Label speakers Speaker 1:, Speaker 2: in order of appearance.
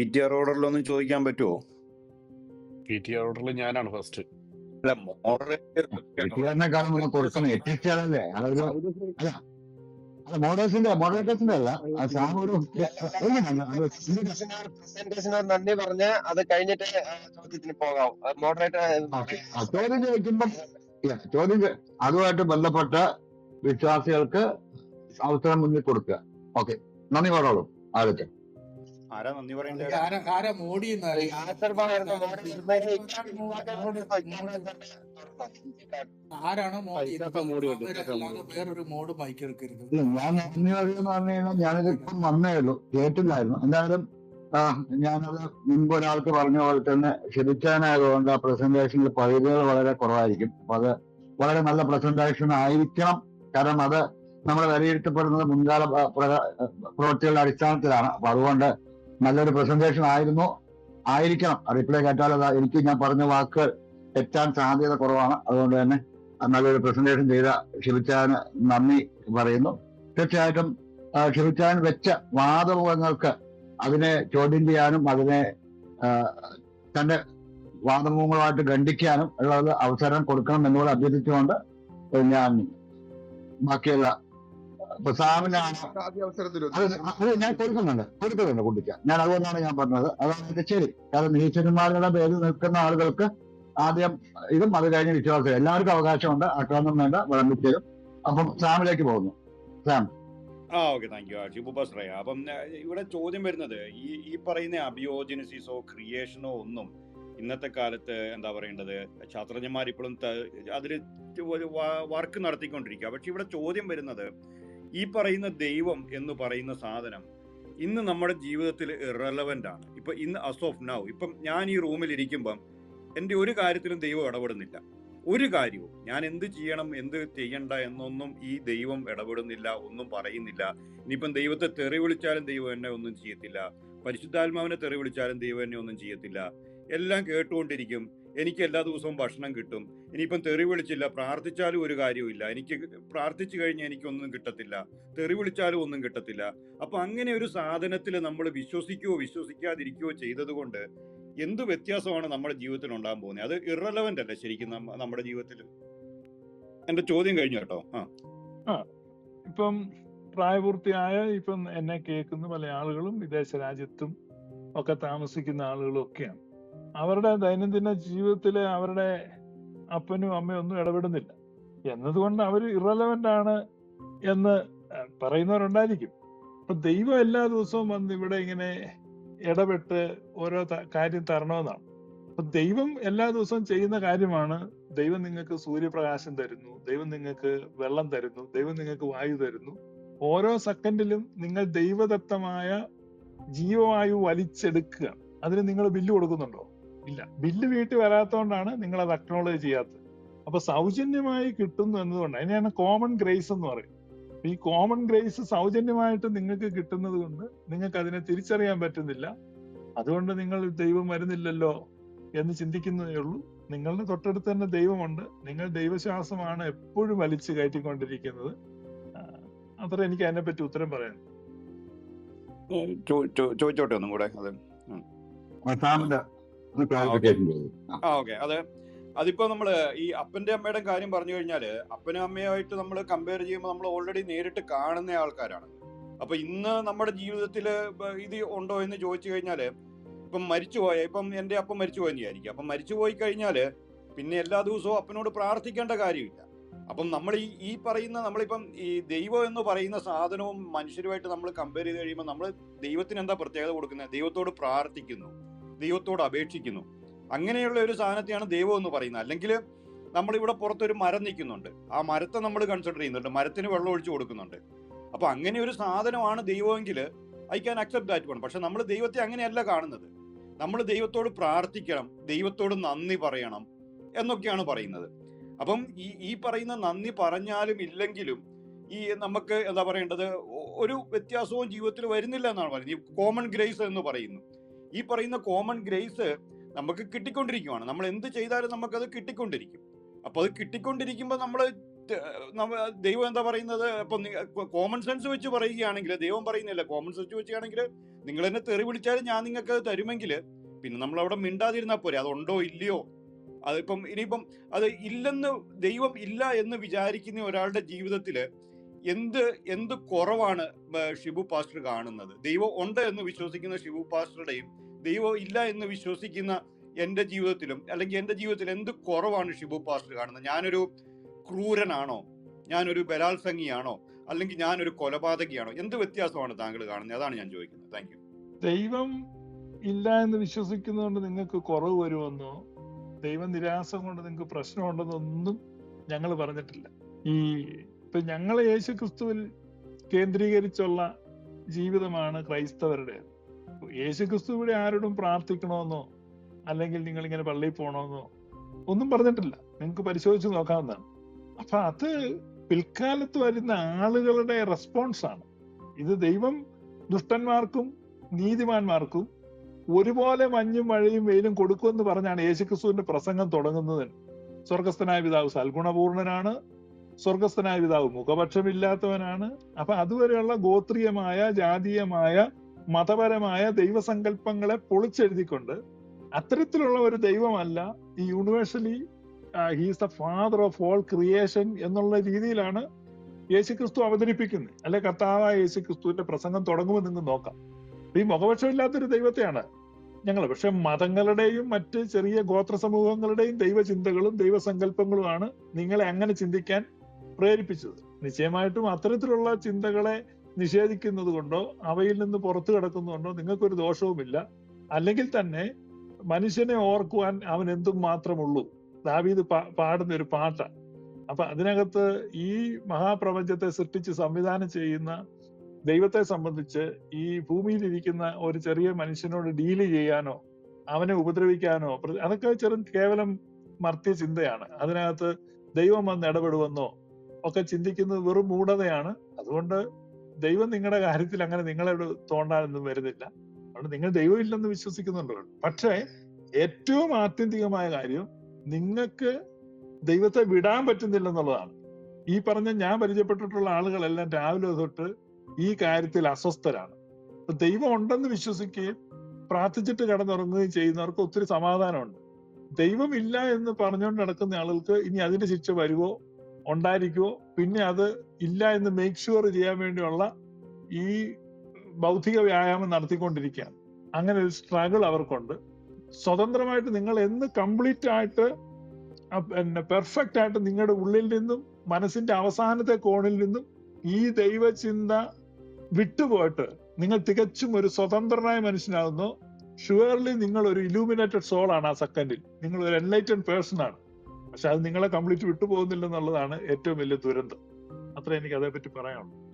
Speaker 1: P T R ഓർഡറിലൊന്നും ചോദിക്കാൻ പറ്റുമോ
Speaker 2: P T ഓർഡറിൽ ഞാനാണ് ഫസ്റ്റ്
Speaker 1: അല്ല മോഡറേറ്റർ
Speaker 3: അല്ല? മോഡേഴ്സിന്റെ അല്ല
Speaker 4: നന്ദി പറഞ്ഞ അത് കഴിഞ്ഞിട്ട് ചോദ്യത്തിന് പോകാം. മോഡറേറ്റർ
Speaker 3: ചോദ്യം അതുമായിട്ട് ബന്ധപ്പെട്ട വിശ്വാസികൾക്ക് അവസരം മുന്നിൽ കൊടുക്കുക. ഓക്കെ. നന്ദി പറഞ്ഞോളൂ. ആദ്യത്തെ
Speaker 1: ആരാ നന്ദി പറയണ്ടേ?
Speaker 5: ആരാ മോഡി ആരാണ് മോഡി? വേറൊരു മോഡ് എടുക്കരുത്.
Speaker 3: ഞാൻ നന്ദി പറയുമെന്ന് പറഞ്ഞു കഴിഞ്ഞാൽ ഞാനിത് ഇപ്പം വന്നേ ഉള്ളൂ. കേട്ടില്ലായിരുന്നു. എന്തായാലും ആ, ഞാനത് മുൻപ് ഒരാൾക്ക് പറഞ്ഞ പോലെ തന്നെ ക്ഷണിക്കാനായതുകൊണ്ട് ആ പ്രസന്റേഷനിൽ പകുതികൾ വളരെ കുറവായിരിക്കും. അപ്പൊ അത് വളരെ നല്ല പ്രസന്റേഷൻ ആയിരിക്കണം. കാരണം അത് നമ്മൾ വിലയിരുത്തപ്പെടുന്നത് മുൻകാല പ്രവൃത്തികളുടെ അടിസ്ഥാനത്തിലാണ്. അപ്പൊ അതുകൊണ്ട് നല്ലൊരു പ്രസന്റേഷൻ ആയിരുന്നു. ആയിരിക്കണം. റിപ്ലൈ കേട്ടാൽ എനിക്ക് ഞാൻ പറഞ്ഞ വാക്കുകൾ തെറ്റാൻ സാധ്യത കുറവാണ്. അതുകൊണ്ട് തന്നെ നല്ലൊരു പ്രസന്റേഷൻ ചെയ്ത ഷിബിച്ചാന് നന്ദി പറയുന്നു. തീർച്ചയായിട്ടും ഷിബിച്ചാൻ വെച്ച വാദമുഖങ്ങൾക്ക് അതിനെ ചോദ്യം ചെയ്യാനും അതിനെ തന്റെ വാദമുഖങ്ങളുമായിട്ട് ഖണ്ഡിക്കാനും ഉള്ള അവസരം കൊടുക്കണം എന്നുകൂടെ അഭ്യർത്ഥിച്ചുകൊണ്ട് ഞാൻ ബാക്കിയുള്ള അത് ഞാൻ കൊടുക്കുന്നുണ്ട്. കൊടുക്കുന്നുണ്ട് കുട്ടിക്ക്. ഞാൻ അതുകൊണ്ടാണ് ഞാൻ പറഞ്ഞത്. അതാണ് എന്റെ ശരി കാരണം നീച്ചന്മാരുടെ പേരിൽ നിൽക്കുന്ന ആളുകൾക്ക് ആദ്യം ഇതും അത് കഴിഞ്ഞ് വിശ്വാസം. എല്ലാവർക്കും അവകാശമുണ്ട്. അക്രമം വേണ്ട വിളമ്പിച്ചേരും. അപ്പം സാമിലേക്ക് പോകുന്നു. സാം.
Speaker 1: ആ ഓക്കെ താങ്ക് യു ബസ്രയ അപ്പം ഇവിടെ ചോദ്യം വരുന്നത് ഈ ഈ പറയുന്ന അബിയോജനസിസോ ക്രിയേഷനോ ഒന്നും ഇന്നത്തെ കാലത്ത് എന്താ പറയേണ്ടത്? ശാസ്ത്രജ്ഞന്മാർ ഇപ്പോഴും അതിൽ വർക്ക് നടത്തിക്കൊണ്ടിരിക്കുക. പക്ഷെ ഇവിടെ ചോദ്യം വരുന്നത് ഈ പറയുന്ന ദൈവം എന്ന് പറയുന്ന സാധനം ഇന്ന് നമ്മുടെ ജീവിതത്തിൽ റെലവെന്റ് ആണ്. ഇപ്പൊ ഇന്ന് അസ് ഓഫ് നൗ ഇപ്പം ഞാൻ ഈ റൂമിൽ ഇരിക്കുമ്പം എന്റെ ഒരു കാര്യത്തിലും ദൈവം ഇടപെടുന്നില്ല. ഒരു കാര്യവും ഞാൻ എന്ത് ചെയ്യണം എന്ത് ചെയ്യണ്ട എന്നൊന്നും ഈ ദൈവം ഇടപെടുന്നില്ല ഒന്നും പറയുന്നില്ല. ഇനിയിപ്പം ദൈവത്തെ തെറി വിളിച്ചാലും ദൈവം എന്നെ ഒന്നും ചെയ്യത്തില്ല. പരിശുദ്ധാത്മാവിനെ തെറി വിളിച്ചാലും ദൈവം എന്നെ ഒന്നും ചെയ്യത്തില്ല. എല്ലാം കേട്ടുകൊണ്ടിരിക്കും. എനിക്ക് എല്ലാ ദിവസവും ഭക്ഷണം കിട്ടും. ഇനിയിപ്പം തെറി വിളിച്ചില്ല പ്രാർത്ഥിച്ചാലും ഒരു കാര്യമില്ല എനിക്ക് പ്രാർത്ഥിച്ചു കഴിഞ്ഞാൽ എനിക്കൊന്നും കിട്ടത്തില്ല. തെറി വിളിച്ചാലും ഒന്നും കിട്ടത്തില്ല. അപ്പൊ അങ്ങനെ ഒരു സാധനത്തിൽ നമ്മൾ വിശ്വസിക്കുകയോ വിശ്വസിക്കാതിരിക്കുകയോ ചെയ്തതുകൊണ്ട് എന്ത് വ്യത്യാസമാണ് നമ്മുടെ ജീവിതത്തിൽ ഉണ്ടാകാൻ പോകുന്നത്? അത് ഇറലവന്റ് അല്ലേ ശരിക്കും നമ്മുടെ ജീവിതത്തിൽ? എന്റെ ചോദ്യം കഴിഞ്ഞു കേട്ടോ. ആ.
Speaker 6: ഇപ്പം പ്രായപൂർത്തിയായ ഇപ്പം എന്നെ കേൾക്കുന്ന പല ആളുകളും വിദേശ രാജ്യത്തും ഒക്കെ താമസിക്കുന്ന ആളുകളും ഒക്കെയാണ്. അവരുടെ ദൈനംദിന ജീവിതത്തിൽ അവരുടെ അപ്പനും അമ്മയും ഒന്നും ഇടപെടുന്നില്ല. എന്നതുകൊണ്ട് അവർ ഇറലവന്റ് ആണ് എന്ന് പറയുന്നവരുണ്ടായിരിക്കും. അപ്പൊ ദൈവം എല്ലാ ദിവസവും വന്ന് ഇവിടെ ഇങ്ങനെ ഇടപെട്ട് ഓരോ കാര്യം തരണമെന്നാണ്. അപ്പൊ ദൈവം എല്ലാ ദിവസവും ചെയ്യുന്ന കാര്യമാണ് ദൈവം നിങ്ങൾക്ക് സൂര്യപ്രകാശം തരുന്നു ദൈവം നിങ്ങൾക്ക് വെള്ളം തരുന്നു ദൈവം നിങ്ങൾക്ക് വായു തരുന്നു. ഓരോ സെക്കൻഡിലും നിങ്ങൾ ദൈവദത്തമായ ജീവവായു വലിച്ചെടുക്കുക അതിന് നിങ്ങൾ ബില്ല് കൊടുക്കുന്നുണ്ടോ? ഇല്ല. ബില്ല് വീട്ടിൽ വരാത്തതുകൊണ്ടാണ് നിങ്ങൾ അത് അക്നോളജ് ചെയ്യാത്തത്. അപ്പൊ സൗജന്യമായി കിട്ടുന്നു എന്നതുകൊണ്ട് അതിനെയാണ് കോമൺ ഗ്രേസ് എന്ന് പറയും. ഈ കോമൺ ഗ്രേസ് സൗജന്യമായിട്ട് നിങ്ങൾക്ക് കിട്ടുന്നത് കൊണ്ട് നിങ്ങൾക്ക് അതിനെ തിരിച്ചറിയാൻ പറ്റുന്നില്ല. അതുകൊണ്ട് നിങ്ങൾ ദൈവം വരുന്നില്ലല്ലോ എന്ന് ചിന്തിക്കുന്നതേ ഉള്ളൂ. നിങ്ങളുടെ തൊട്ടടുത്ത് തന്നെ ദൈവമുണ്ട്. നിങ്ങൾ ദൈവശ്വാസമാണ് എപ്പോഴും വലിച്ചു കയറ്റിക്കൊണ്ടിരിക്കുന്നത്. അത്ര എനിക്ക് അതിനെപ്പറ്റി ഉത്തരം പറയാൻ
Speaker 1: ചോദിച്ചോട്ടെ ഒന്നും കൂടെ അത്? ഓക്കെ അതെ. അതിപ്പോ നമ്മൾ ഈ അപ്പന്റെ അമ്മയുടെ കാര്യം പറഞ്ഞു കഴിഞ്ഞാൽ അപ്പനും അമ്മയുമായിട്ട് നമ്മൾ കമ്പയർ ചെയ്യുമ്പോൾ നമ്മൾ ഓൾറെഡി നേരിട്ട് കാണുന്ന ആൾക്കാരാണ്. അപ്പൊ ഇന്ന് നമ്മുടെ ജീവിതത്തിൽ ഇത് ഉണ്ടോ എന്ന് ചോദിച്ചു കഴിഞ്ഞാൽ ഇപ്പം മരിച്ചുപോയ ഇപ്പം എന്റെ അപ്പം മരിച്ചു പോയെന്ന് വിചാരിക്കും അപ്പം മരിച്ചു പോയി കഴിഞ്ഞാൽ പിന്നെ എല്ലാ ദിവസവും അപ്പനോട് പ്രാർത്ഥിക്കേണ്ട കാര്യമില്ല. അപ്പം നമ്മൾ ഈ ഈ പറയുന്ന നമ്മളിപ്പം ഈ ദൈവം എന്ന് പറയുന്ന സാധനവും മനുഷ്യരുമായിട്ട് നമ്മൾ കമ്പയർ ചെയ്ത് കഴിയുമ്പോൾ നമ്മൾ ദൈവത്തിന് എന്താ പ്രത്യേകത കൊടുക്കുന്നത്? ദൈവത്തോട് പ്രാർത്ഥിക്കുന്നു. ദൈവത്തോട് അപേക്ഷിക്കുന്നു. അങ്ങനെയുള്ള ഒരു സാധനത്തെയാണ് ദൈവം എന്ന് പറയുന്നത്. അല്ലെങ്കിൽ നമ്മളിവിടെ പുറത്തൊരു മരം നിൽക്കുന്നുണ്ട്. ആ മരത്തെ നമ്മൾ കൺസിഡർ ചെയ്യുന്നുണ്ട്. മരത്തിന് വെള്ളം ഒഴിച്ചു കൊടുക്കുന്നുണ്ട്. അപ്പൊ അങ്ങനെ ഒരു സാധനമാണ് ദൈവമെങ്കിൽ I can accept that one പക്ഷെ നമ്മൾ ദൈവത്തെ അങ്ങനെയല്ല കാണുന്നത്. നമ്മൾ ദൈവത്തോട് പ്രാർത്ഥിക്കണം. ദൈവത്തോട് നന്ദി പറയണം എന്നൊക്കെയാണ് പറയുന്നത്. അപ്പം ഈ ഈ പറയുന്ന നന്ദി പറഞ്ഞാലും ഇല്ലെങ്കിലും ഈ നമുക്ക് എന്താ പറയേണ്ടത്? ഒരു വ്യത്യാസവും ജീവിതത്തിൽ വരുന്നില്ല എന്നാണ് പറയുന്നത്. കോമൺ ഗ്രേസ് എന്ന് പറയുന്നു. ഈ പറയുന്ന കോമൺ ഗ്രേസ് നമുക്ക് കിട്ടിക്കൊണ്ടിരിക്കുവാണ്. നമ്മൾ എന്ത് ചെയ്താലും നമുക്കത് കിട്ടിക്കൊണ്ടിരിക്കും. അപ്പോൾ അത് കിട്ടിക്കൊണ്ടിരിക്കുമ്പോൾ നമ്മൾ ദൈവം എന്താ പറയുന്നത്? അപ്പൊ കോമൺ സെൻസ് വെച്ച് പറയുകയാണെങ്കിൽ ദൈവം പറയുന്നില്ല. കോമൺ സെൻസ് വെച്ചാണെങ്കിൽ നിങ്ങൾ എന്നെ തെറി വിളിച്ചാലും ഞാൻ നിങ്ങൾക്ക് അത് തരുമെങ്കിൽ പിന്നെ നമ്മൾ അവിടെ മിണ്ടാതിരുന്നാൽ പോരെ. അതുണ്ടോ ഇല്ലയോ? അതിപ്പം ഇനിയിപ്പം അത് ഇല്ലെന്ന് ദൈവം ഇല്ല എന്ന് വിചാരിക്കുന്ന ഒരാളുടെ ജീവിതത്തിൽ എന്ത് എന്ത് കുറവാണ് ഷിബു പാസ്റ്റർ കാണുന്നത്? ദൈവം ഉണ്ട് എന്ന് വിശ്വസിക്കുന്ന ഷിബു പാസ്റ്ററുടെയും ദൈവം ഇല്ല എന്ന് വിശ്വസിക്കുന്ന എന്റെ ജീവിതത്തിലും അല്ലെങ്കിൽ എന്റെ ജീവിതത്തിൽ എന്ത് കുറവാണ് ഷിബു പാസ്റ്റർ കാണുന്നത്? ഞാനൊരു ക്രൂരനാണോ? ഞാനൊരു ബലാത്സംഗിയാണോ? അല്ലെങ്കിൽ ഞാനൊരു കൊലപാതകിയാണോ? എന്ത് വ്യത്യാസമാണ് താങ്കൾ കാണുന്നത്? അതാണ് ഞാൻ ചോദിക്കുന്നത്. താങ്ക്
Speaker 6: ദൈവം ഇല്ല എന്ന് വിശ്വസിക്കുന്നതുകൊണ്ട് നിങ്ങൾക്ക് കുറവ് വരുമെന്നോ? ദൈവ നിരാസം കൊണ്ട് നിങ്ങൾക്ക് പ്രശ്നമുണ്ടെന്നൊന്നും ഞങ്ങൾ പറഞ്ഞിട്ടില്ല. ഈ ഇപ്പൊ ഞങ്ങൾ യേശു ക്രിസ്തുവിൽ കേന്ദ്രീകരിച്ചുള്ള ജീവിതമാണ് ക്രൈസ്തവരുടെ. യേശു ക്രിസ്തു ഇവിടെ ആരോടും പ്രാർത്ഥിക്കണമെന്നോ അല്ലെങ്കിൽ നിങ്ങൾ ഇങ്ങനെ പള്ളിയിൽ പോകണമെന്നോ ഒന്നും പറഞ്ഞിട്ടില്ല. നിങ്ങൾക്ക് പരിശോധിച്ച് നോക്കാവുന്നതാണ്. അപ്പൊ അത് പിൽക്കാലത്ത് വരുന്ന ആളുകളുടെ റെസ്പോൺസ് ആണ്. ഇത് ദൈവം ദുഷ്ടന്മാർക്കും നീതിമാന്മാർക്കും ഒരുപോലെ മഞ്ഞും മഴയും വെയിലും കൊടുക്കുമെന്ന് പറഞ്ഞാണ് യേശുക്രിസ്തുവിന്റെ പ്രസംഗം തുടങ്ങുന്നത്. സ്വർഗസ്ഥനായ പിതാവ് സൽഗുണപൂർണനാണ്. സ്വർഗസ്ഥനായ പിതാവ്. മുഖപക്ഷമില്ലാത്തവനാണ്. അപ്പൊ അതുവരെയുള്ള ഗോത്രീയമായ ജാതീയമായ മതപരമായ ദൈവസങ്കല്പങ്ങളെ പൊളിച്ചെഴുതിക്കൊണ്ട് അത്തരത്തിലുള്ള ഒരു ദൈവമല്ല ഈ universally he's the father of all creation എന്നുള്ള രീതിയിലാണ് യേശുക്രിസ്തു അവതരിപ്പിക്കുന്നത്. അല്ലെ കർത്താവായ യേശുക്രിസ്തുവിന്റെ പ്രസംഗം തുടങ്ങുമ്പോൾ നിങ്ങൾ നോക്കാം. ഈ മുഖപക്ഷമില്ലാത്തൊരു ദൈവത്തെയാണ് ഞങ്ങൾ. പക്ഷെ മതങ്ങളുടെയും മറ്റ് ചെറിയ ഗോത്ര സമൂഹങ്ങളുടെയും ദൈവചിന്തകളും ദൈവസങ്കല്പങ്ങളുമാണ് നിങ്ങളെ അങ്ങനെ ചിന്തിക്കാൻ പ്രേരിപ്പിച്ചത്. നിശ്ചയമായിട്ടും അത്തരത്തിലുള്ള ചിന്തകളെ നിഷേധിക്കുന്നത് കൊണ്ടോ അവയിൽ നിന്ന് പുറത്തു കിടക്കുന്നതുകൊണ്ടോ നിങ്ങൾക്കൊരു ദോഷവുമില്ല. അല്ലെങ്കിൽ തന്നെ മനുഷ്യനെ ഓർക്കുവാൻ അവൻ എന്തും മാത്രമുള്ളൂ. ദാവീദ് പാടുന്ന ഒരു പാട്ടാണ് അപ്പൊ അതിനകത്ത് ഈ മഹാപ്രപഞ്ചത്തെ സൃഷ്ടിച്ച് സംവിധാനം ചെയ്യുന്ന ദൈവത്തെ സംബന്ധിച്ച് ഈ ഭൂമിയിൽ ഇരിക്കുന്ന ഒരു ചെറിയ മനുഷ്യനോട് ഡീൽ ചെയ്യാനോ അവനെ ഉപദ്രവിക്കാനോ അതൊക്കെ ചെറു കേവലം മർത്യ ചിന്തയാണ് അതിനകത്ത് ദൈവം വന്ന് ഇടപെടുമെന്നോ ഒക്കെ ചിന്തിക്കുന്നത് വെറും മൂഢതയാണ്. അതുകൊണ്ട് ദൈവം നിങ്ങളുടെ കാര്യത്തിൽ അങ്ങനെ നിങ്ങളെ തോണ്ടാനൊന്നും വരുന്നില്ല. അതുകൊണ്ട് നിങ്ങൾ ദൈവമില്ലെന്ന് വിശ്വസിക്കുന്നുണ്ടോ? പക്ഷേ ഏറ്റവും ആത്യന്തികമായ കാര്യം നിങ്ങൾക്ക് ദൈവത്തെ വിടാൻ പറ്റുന്നില്ലെന്നുള്ളതാണ് ഈ പറഞ്ഞ ഞാൻ പരിചയപ്പെട്ടിട്ടുള്ള ആളുകളെല്ലാം രാവിലെ തൊട്ട് ഈ കാര്യത്തിൽ അസ്വസ്ഥരാണ്. ദൈവം ഉണ്ടെന്ന് വിശ്വസിക്കുകയും പ്രാർത്ഥിച്ചിട്ട് കിടന്നുറങ്ങുകയും ചെയ്യുന്നവർക്ക് ഒത്തിരി സമാധാനമുണ്ട്. ദൈവമില്ല എന്ന് പറഞ്ഞുകൊണ്ട് നടക്കുന്ന ആളുകൾക്ക് ഇനി അതിന്റെ ശിക്ഷ വരുവോ ഉണ്ടായിരിക്കുമോ പിന്നെ അത് ഇല്ല എന്ന് മേക്ക് ഷുവർ ചെയ്യാൻ വേണ്ടിയുള്ള ഈ ബൗദ്ധിക വ്യായാമം നടത്തിക്കൊണ്ടിരിക്കുകയാണ്. അങ്ങനെ ഒരു സ്ട്രഗിൾ അവർക്കുണ്ട്. സ്വതന്ത്രമായിട്ട് നിങ്ങൾ എന്ന് കംപ്ലീറ്റ് ആയിട്ട് പിന്നെ പെർഫെക്റ്റ് ആയിട്ട് നിങ്ങളുടെ ഉള്ളിൽ നിന്നും മനസ്സിന്റെ അവസാനത്തെ കോണിൽ നിന്നും ഈ ദൈവചിന്ത വിട്ടുപോയിട്ട് നിങ്ങൾ തികച്ചും ഒരു സ്വതന്ത്രനായ മനുഷ്യനാകുന്നു. ഷുവർലി നിങ്ങൾ ഒരു ഇലൂമിനേറ്റഡ് സോൾ ആണ് ആ സെക്കൻഡിൽ നിങ്ങൾ ഒരു എൻലൈറ്റഡ് പേഴ്സൺ ആണ്. പക്ഷെ അത് നിങ്ങളെ കംപ്ലീറ്റ് വിട്ടുപോകുന്നില്ല എന്നുള്ളതാണ് ഏറ്റവും വലിയ ദുരന്തം. അത്ര എനിക്ക് അതേപ്പറ്റി പറയാനുള്ളൂ.